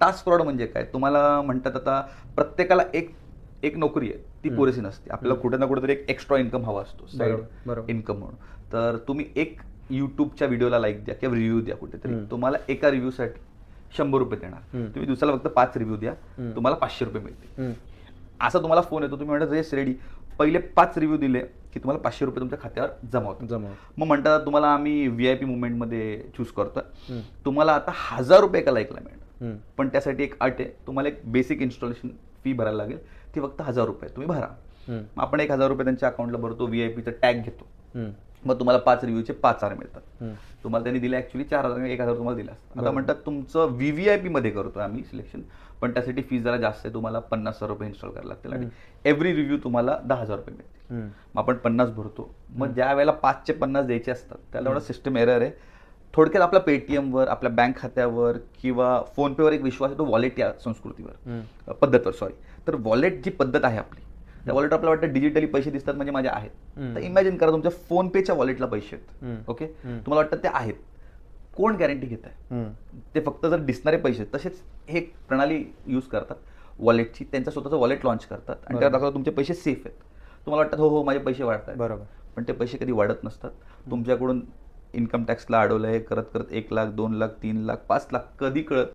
Task fraud म्हणजे काय तुम्हाला म्हणतात आता प्रत्येकाला एक एक नोकरी आहे ती. पुरेशी नसते आपल्याला कुठे ना कुठेतरी एक एक्स्ट्रा इन्कम हवा असतो साईड. इन्कम म्हणून तर तुम्ही एक युट्यूबच्या व्हिडिओला लाईक द्या किंवा रिव्ह्यू द्या कुठेतरी. तुम्हाला एका रिव्ह्यूसाठी शंभर रुपये देणार. तुम्ही दिवसाला फक्त पाच रिव्ह्यू द्या. तुम्हाला पाचशे रुपये मिळतील. असा तुम्हाला फोन येतो तुम्ही म्हणता रेस रेडी पहिले पाच रिव्ह्यू दिले की तुम्हाला पाचशे रुपये तुमच्या खात्यावर जमा होतात जमा मग म्हणतात तुम्हाला आम्ही व्ही आय पी मुवमेंटमध्ये चूज करतोय. तुम्हाला आता हजार रुपये एका लाईकला मिळणार. पण त्यासाठी एक अट आहे तुम्हाला एक बेसिक इन्स्टॉलेशन फी भरायला लागेल. ती फक्त हजार रुपये तुम्ही भरा. आपण एक हजार रुपये त्यांच्या अकाउंटला भरतो व्ही आय पीचा टॅग घेतो. मग तुम्हाला पाच रिव्ह्यूचे पाच हजार मिळतात. तुम्हाला त्यांनी दिले ऍक्च्युली चार हजार एक हजार तुम्हाला दिला. आता. म्हणतात तुमचं व्हीव्हीआयपी मध्ये करतोय आम्ही सिलेक्शन पण त्यासाठी फी जरा जास्त आहे तुम्हाला पन्नास हजार रुपये इन्स्टॉल करायला लागतील आणि एव्हरी रिव्ह्यू तुम्हाला दहा हजार रुपये मिळतील. मग आपण पन्नास भरतो. मग ज्या वेळेला पाचचे पन्नास द्यायचे असतात त्याला एवढा सिस्टम एरर आहे. थोडक्यात आपल्या पेटीएमवर आपल्या बँक खात्यावर किंवा फोनपेवर एक विश्वास आहे तो वॉलेट या संस्कृतीवर. पद्धतवर सॉरी तर वॉलेट जी पद्धत आहे आपली त्या वॉलेट आपल्याला वाटतं डिजिटली पैसे दिसतात म्हणजे माझे आहेत. तर इमॅजिन करा तुमच्या फोन पेच्या वॉलेटला पैसे आहेत. ओके. तुम्हाला वाटतं ते आहेत कोण गॅरंटी घेत आहे. ते फक्त जर दिसणारे पैसे. तसेच हे प्रणाली यूज करतात वॉलेटची त्यांचं स्वतःचं वॉलेट लॉन्च करतात आणि त्या. दाखवतात तुमचे पैसे सेफ आहेत तुम्हाला वाटतं हो हो माझे पैसे वाढत आहेत बरोबर पण ते पैसे कधी वाढत नसतात तुमच्याकडून इन्कम टॅक्सला अडवलं हे करत करत एक लाख दोन लाख तीन लाख पाच लाख कधी कळत?